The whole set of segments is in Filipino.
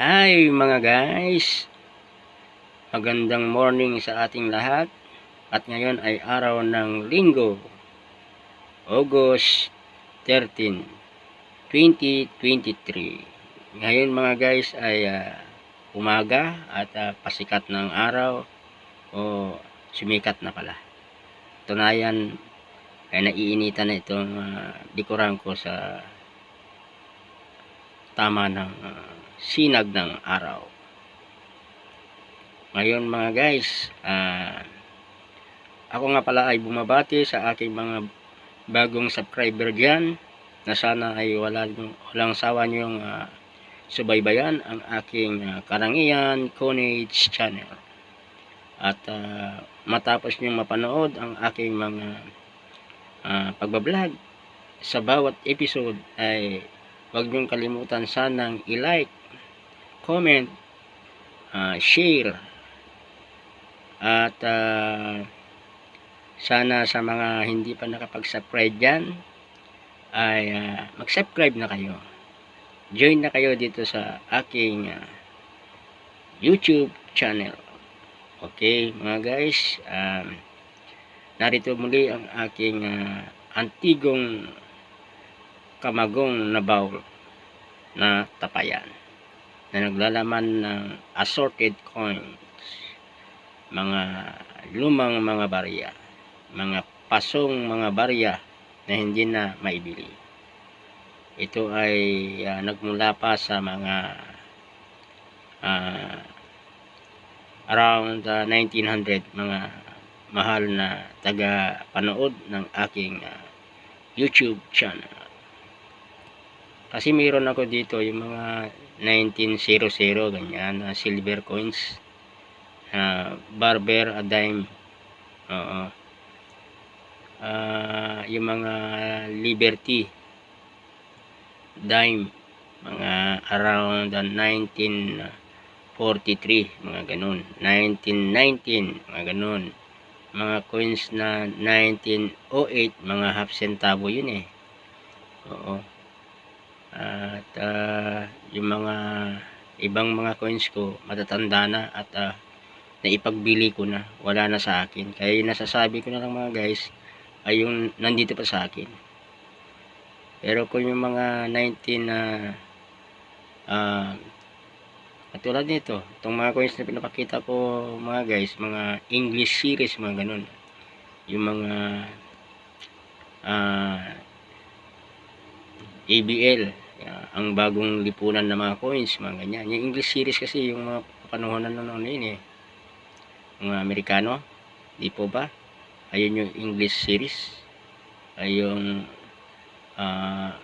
Hi mga guys! Magandang morning sa ating lahat. At ngayon ay araw ng linggo, August 13, 2023. Ngayon mga guys ay ah, umaga at ah, pasikat ng araw o sumikat na pala. Tunayan ay naiinitan na itong ah, likuran ko sa tama ng ah, sinag ng araw. Ngayon mga guys, ah, ako nga pala ay bumabati sa aking mga bagong subscriber dyan na sana ay wala, walang sawa niyong ah, subaybayan ang aking ah, Karangian Conage channel. At ah, matapos niyong mapanood ang aking mga ah, pagbablog sa bawat episode ay huwag niyong kalimutan sanang i-like, comment, ah, share, at ah, sana sa mga hindi pa nakapag-subscribe dyan ay ah, mag-subscribe na kayo. Join na kayo dito sa aking ah, YouTube channel. Okay, mga guys, um, narito muli ang aking ah, antigong kamagong na bowl na tapayan na naglalaman ng assorted coins, mga lumang mga barya, mga pasong mga barya na hindi na maibili. Ito ay ah, nagmula pa sa mga ah, around ah, 1900 mga mahal na taga panood ng aking ah, YouTube channel. Kasi mayroon ako dito yung mga 1900 ganyan na silver coins na barber a dime. Oo. Ah, yung mga liberty dime mga around the 1943 mga ganun 1919 mga ganun mga coins na 1908 mga half centavo yun eh oo at ah, yung mga ibang mga coins ko matatanda na at ah, naipagbili ko na. Wala na sa akin. Kaya yung nasasabi ko na lang mga guys ay yung nandito pa sa akin. Pero kung yung mga 19 na ah katulad nito itong mga coins na pinapakita ko mga guys mga English series mga ganun. Yung mga ah ABL ah, ang bagong lipunan ng mga coins mga ganyan. Yung English series kasi yung mga panuhonan na noon yun eh. Mga Amerikano di po ba? Ayun yung English series. Ay yung ah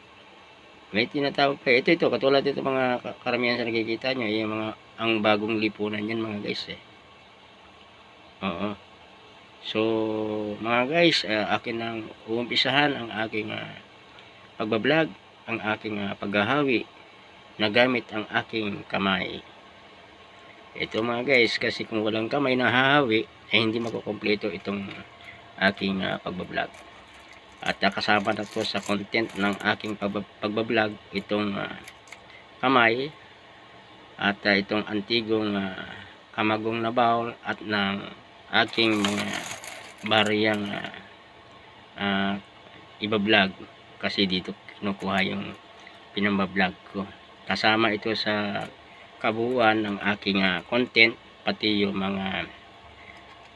may tinatawag pa. Ito ito. Katulad ito mga ka- karamihan sa nakikita nyo yung mga ang bagong lipunan yan mga guys eh. Oo. So mga guys ah, akin nang uumpisahan ang aking ah, pagbablog ang aking ah, paghahawi na gamit ang aking kamay. Ito mga guys kasi kung walang kamay na hahawi ay hindi makukompleto itong aking ah, pagbablog. At ah, kasama na to sa content ng aking pagba- pagbablog itong ah, kamay at ah, itong antigong ah, kamagong na bowl at ng aking mga bariyang ah, ah, ibablog. Kasi dito kinukuha yung pinambablog ko. Kasama ito sa kabuuan ng aking ah, content pati yung mga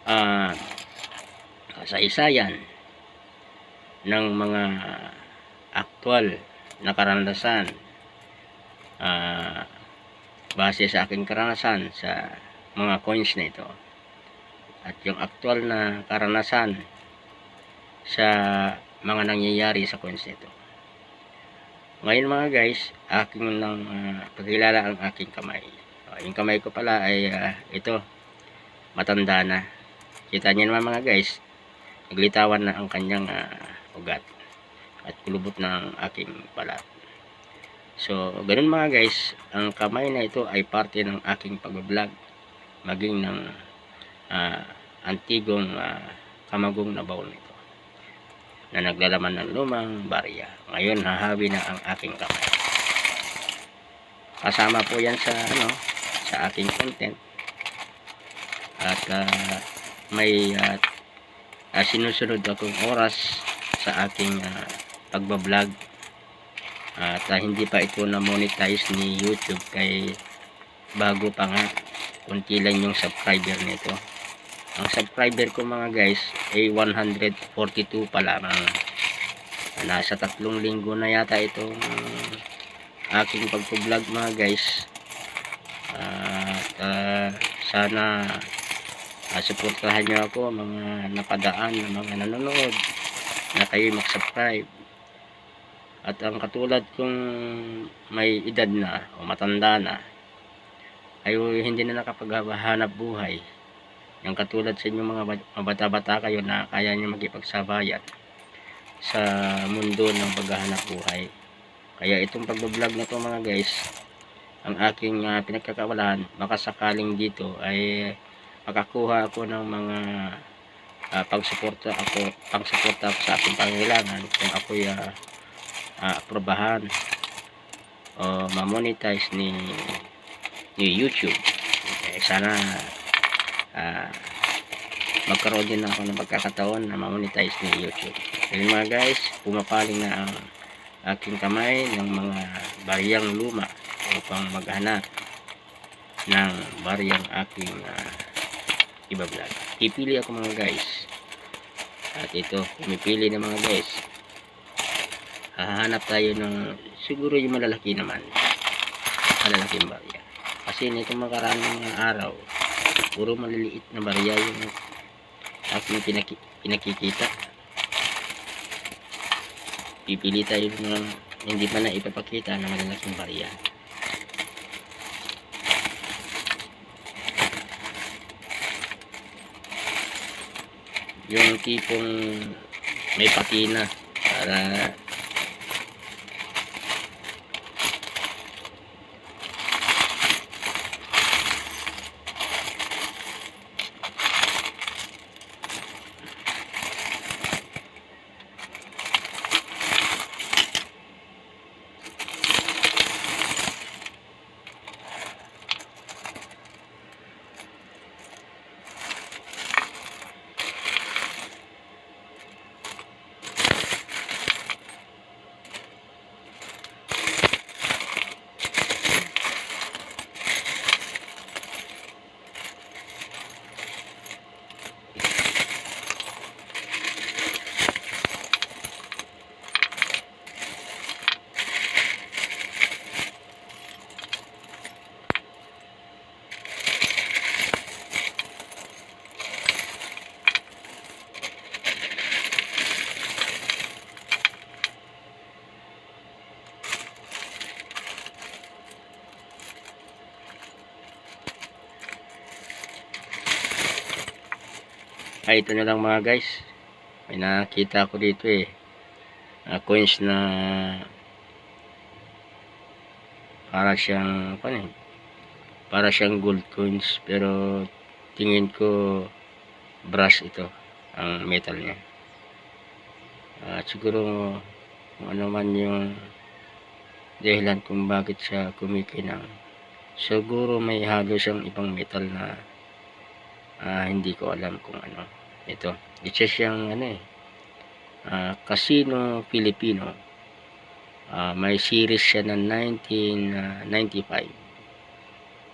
ah kasaysayan ng mga aktwal na karanasan ah, base sa aking karanasan sa mga coins na ito. At yung aktwal na karanasan sa mga nangyayari sa coins na ito ngayon mga guys aking lang ah, pagkilala ang aking kamay. Ah, yung kamay ko pala ay ah, ito. Matanda na. Kita niyo naman mga guys naglitawan na ang kanyang ah, ugat at kulubot ng aking balat. So ganun mga guys ang kamay na ito ay parte ng aking pagbablog maging ng ah, antigong ah, kamagong na baul nito na naglalaman ng lumang barya. Ngayon hahawi na ang aking kamay. Kasama po yan sa ano sa aking content. At ah, may ah, ah, sinusunod akong oras sa aking ah, pagbablog. At ah, hindi pa ito na monetize ni YouTube kay bago pa nga. Kunti lang yung subscriber nito ang subscriber ko mga guys ay 142 pa lamang. Nasa tatlong linggo na yata itong aking pagpo-vlog mga guys. At ah, sana uh, suportahan nyo ako mga napadaan na mga nanonood na kayo mag-subscribe. At ang katulad kong may edad na o matanda na ay hindi na nakapaghahanap buhay yung katulad sa inyo mga bat- mga bata-bata kayo na kaya nyo magipagsabayan sa mundo ng paghahanap buhay. Kaya itong pagbablog na to mga guys ang aking uh, pinagkakawalan makasakaling dito ay makakuha ako ng mga uh, pagsuporta ako pangsuporta ako sa aking pangailangan kung ako'y uh, uh, aprobahan o ma-monetize ni ni YouTube. Eh, sana ah, magkaroon din ako ng pagkakataon na ma-monetize ni YouTube. Ayun mga guys pumapaling na ang aking kamay ng mga bariyang luma upang maghanap ng bariyang aking uh, ibablog pipili ako mga guys. At ito pumipili ng mga guys. Hahanap tayo ng siguro yung malalaki naman. Malalaking barya. Kasi nito makaraan mga araw puro maliliit na barya yung aking pinaki pinakikita. Pipili tayo ng hindi pa na ipapakita na malalaking barya. Yung tipong may patina para ay ito na lang mga guys. May nakita ko dito eh. Uh, coins na para siyang ano eh, para siyang gold coins. Pero tingin ko brass ito ang metal niya. At siguro kung ano man yung dahilan kung bakit siya kumikinang siguro may halo siyang ibang metal na ah, hindi ko alam kung ano ito. Isa siyang ano eh ah, Casino Filipino. Ah, may series siya ng 1995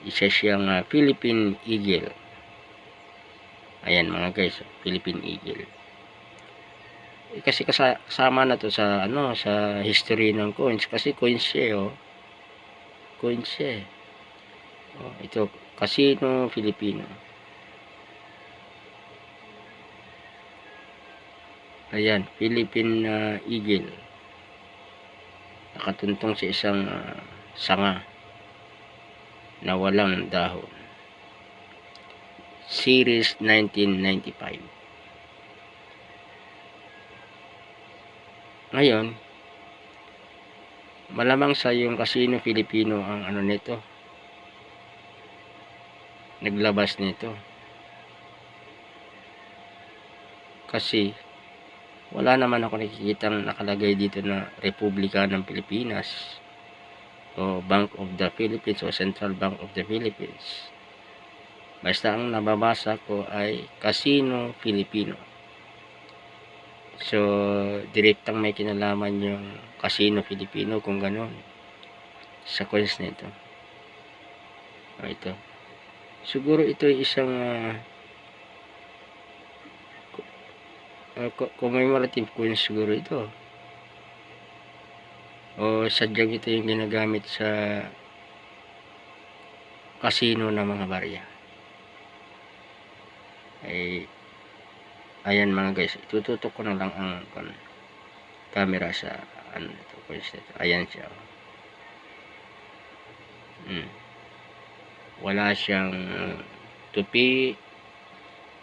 isa siyang ah, Philippine Eagle. Ayan mga guys Philippine Eagle. Eh, kasi kasa- kasama na to sa ano sa history ng coins. Kasi coins siya oh. coins siya eh. oh, ito Casino Filipino Ayan, Philippine uh, Eagle. Nakatuntong sa isang uh, sanga na walang dahon. Series 1995. Ngayon, malamang sa yung Casino Filipino ang ano nito. Naglabas nito. Kasi wala naman ako nakikitang nakalagay dito na Republika ng Pilipinas o Bank of the Philippines o Central Bank of the Philippines. Basta ang nababasa ko ay Casino Filipino. So, direktang may kinalaman yung Casino Filipino kung ganun. Sa coins na ito. O, ito. Siguro ito ay isang ah, uh, commemorative coins siguro ito. O sadyang ito yung ginagamit sa casino ng mga barya. Ay, ayan mga guys, itututok ko na lang ang kan, camera sa ano ito, coins nito. Ayan siya. Hmm. Wala siyang tupi,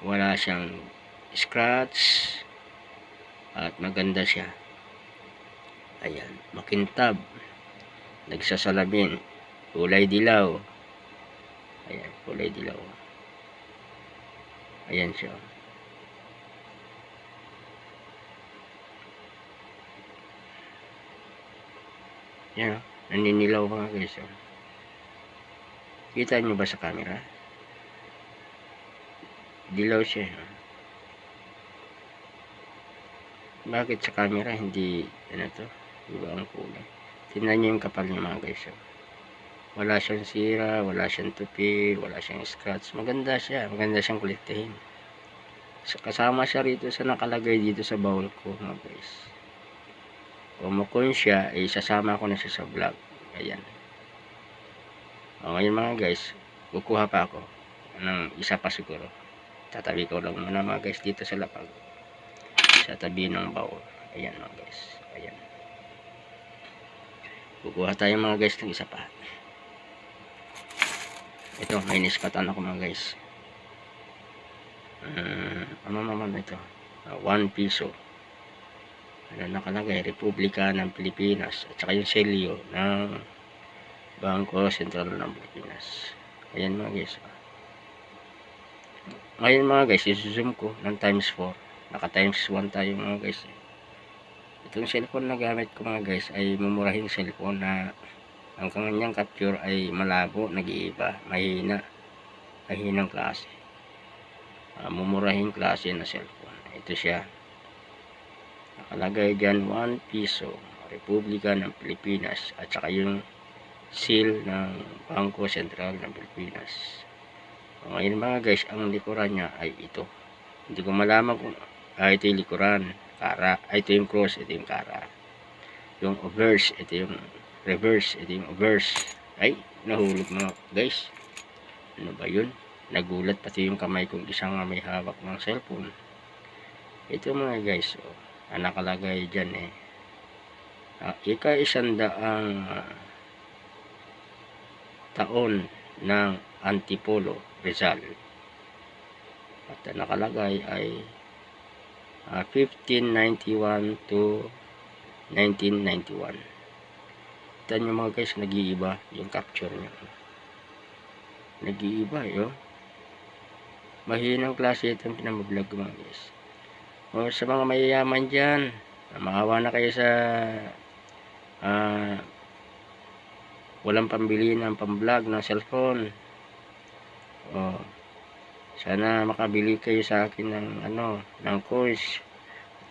wala siyang scratch, at maganda siya. Ayan, makintab. Nagsasalamin. Kulay dilaw. Ayan, kulay dilaw. Ayan siya. Yan, oh. naninilaw mga guys. Oh. Kita nyo ba sa camera? Dilaw siya. oh. Bakit sa camera hindi ano to? Iba ang kulay. Tingnan niyo yung kapal niya mga guys. oh. Wala siyang sira, wala siyang tupi, wala siyang scratch. Maganda siya. Maganda siyang. So, kasama siya rito sa nakalagay dito sa bowl ko mga guys. Kung mukun siya, eh, sasama ko na siya sa vlog. Ayan. O, ngayon mga guys, kukuha pa ako ng isa pa siguro. Tatabi ko lang muna mga guys dito sa lapag sa tabi ng bowl. Ayan mga guys. Ayan. Kukuha tayo mga guys ng isa pa. Ito, may niskatan ako mga guys. Uh, ano naman ito? Uh, 1 piso. Ano nakalagay? Republika ng Pilipinas. At saka yung selyo ng Bangko Sentral ng Pilipinas. Ayan mga guys. Ngayon mga guys, isuzoom ko ng times 4 naka times 1 tayo mga guys itong cellphone na gamit ko mga guys ay mumurahing cellphone na ang kanyang capture ay malabo nag-iiba mahina mahinang klase. Uh, mumurahing klase na cellphone. Ito siya. Nakalagay dyan 1 piso Republika ng Pilipinas at saka yung seal ng Bangko Sentral ng Pilipinas. Ngayon mga guys ang likuran niya ay ito. Hindi ko malaman kung ah, ito yung likuran kara. Ah, ito yung cross ito yung kara. Yung obverse ito yung reverse ito yung obverse. Ay nahulog mga guys. Ano ba yun? Nagulat pati yung kamay kong isang may hawak ng cellphone. Ito mga guys oh, ang nakalagay dyan eh. Ah, ika isandaang uh, taon ng Antipolo Rizal. At nakalagay ay uh, 1591 to 1991 ito nyo mga guys nag-iiba yung capture nyo nag-iiba yun mahinang klase itong pinamablog mga guys. O sa mga mayayaman dyan maawa na kayo sa uh, walang pambili ng pamblog ng cellphone. O sana makabili kayo sa akin ng ano ng course.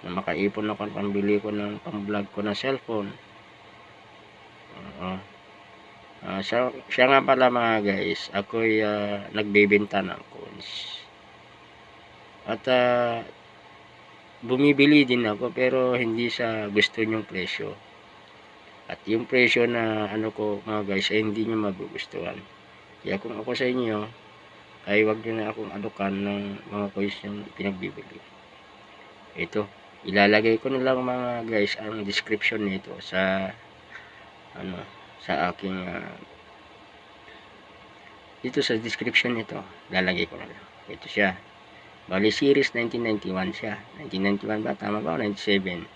Na makaipon ako pambili ko ng pamblog ko ng cellphone. Uh, uh, siya, siya nga pala mga guys ako'y uh, nagbebenta ng coins at uh, bumibili din ako pero hindi sa gusto nyong presyo. At yung presyo na ano ko mga guys ay hindi nyo magugustuhan. Kaya kung ako sa inyo ay wag nyo na akong alukan ng mga coins yung pinagbibili ito ilalagay ko na lang mga guys ang description nito sa ano sa aking uh, dito sa description nito lalagay ko na lang. Ito siya. Bali series 1991 siya. 1991 ba? Tama ba? O 97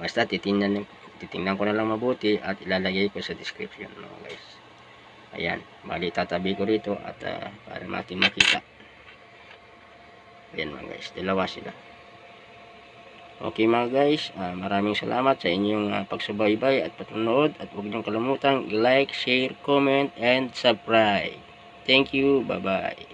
basta titingnan titingnan ko na lang mabuti at ilalagay ko sa description mga guys ayan bali tatabi ko rito at uh, para natin makita ayan mga guys dalawa sila Okay mga guys, ah, maraming salamat sa inyong ah, pagsubaybay at patunood at huwag niyong kalimutang like, share, comment, and subscribe. Thank you. Bye-bye.